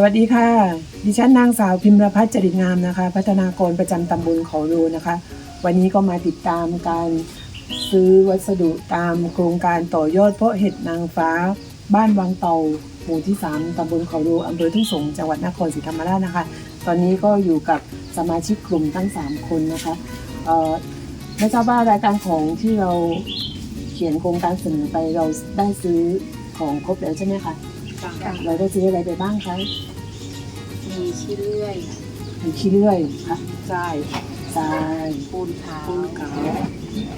สวัสดีค่ะ ดิฉันนางสาวพิมรพัฒน์จริตงามนะคะ พัฒนากรประจำตำบลเขาโรนะคะ วันนี้ก็มาติดตามการซื้อวัสดุตามโครงการต่อยอดเพาะเห็ดนางฟ้า บ้านวังเตาหมู่ที่ 3ตำบลเขาโรอำเภอทุ่งสงจังหวัดนครศรีธรรมราชนะคะ ตอนนี้ก็อยู่กับสมาชิกกลุ่มทั้ง 3 คนนะคะเอ่อไม่ทราบว่ารายการของที่เราเขียนโครงการเสนอไปเราได้ซื้อของครบแล้วใช่ไหมคะ ค่ะเราได้ซื้ออะไรไปบ้างคะมีชี้เลื่อยมีขี้เลื่อยค่ะทรายทรายปูนขาวปูนขาว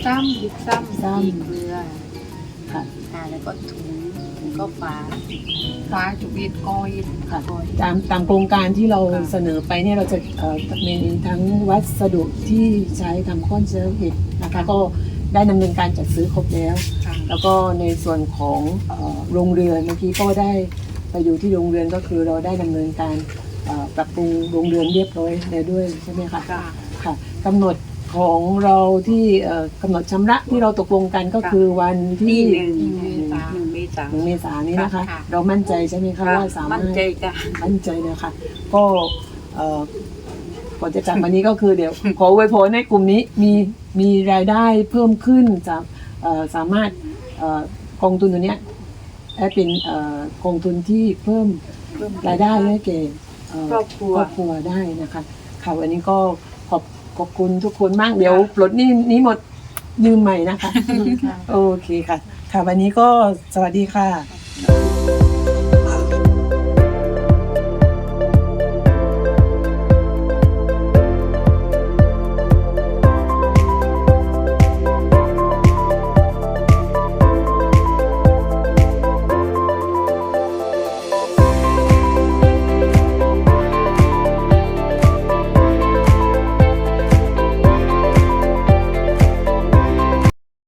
ซ้ำดิบซ้ำซ้ำดีเกลือค่ะค่ะแล้วก็ถุงก็ฝาฝาจุกยิดกอยค่ะกอยตามตามโครงการที่เราค่ะเสนอไปเนี่ยเราจะเอ่อมีทั้งวัสดุที่ใช้ทำข้อนเชื้อเห็ดนะคะก็ ได้ดำเนินการจัดซื้อครบแล้ว ค่ะแล้วก็ในส่วนของเอ่อโรงเรือนเมื่อกี้ก็ได้ไปอยู่ที่โรงเรือนก็คือเราได้ดำเนินการเอ่อปรับปรุงโรงเรือนเรียบร้อยแล้วด้วยใช่ไหมคะ ค่ะ ค่ะกำหนดของเราที่เอ่อกำหนดชำระที่เราตกลงกันก็คือวันที่ที่หนึ่งหนึ่งเมษาหนึ่งเมษา หนึ่งเมษายนนี้นะคะ ค่ะ เรามั่นใจใช่ไหมคะว่าสามารมั่ถนใจจ้ะ มั่นใจนะคะก็เอ่อ ก่อนจะจากวันนี้ก็คือเดี๋ยว ขออวยพรให้กลุ่มนี้มีมีรายได้เพิ่มขึ้นจะเอ่อสามารถเอ่อกองทุนตัวเนี้ยให้เป็นเอ่อกองทุนที่เพิ่มรายได้ให้แก่เอ่อครอบครัวครอบครัวได้นะคะค่ะวันนี้ก็ขอบขอบคุณทุกคนมากเดี๋ยวปลดหนี้นี้หมดยืมใหม่นะคะ โอเคค่ะ ค่ะวันนี้ก็สวัสดีค่ะ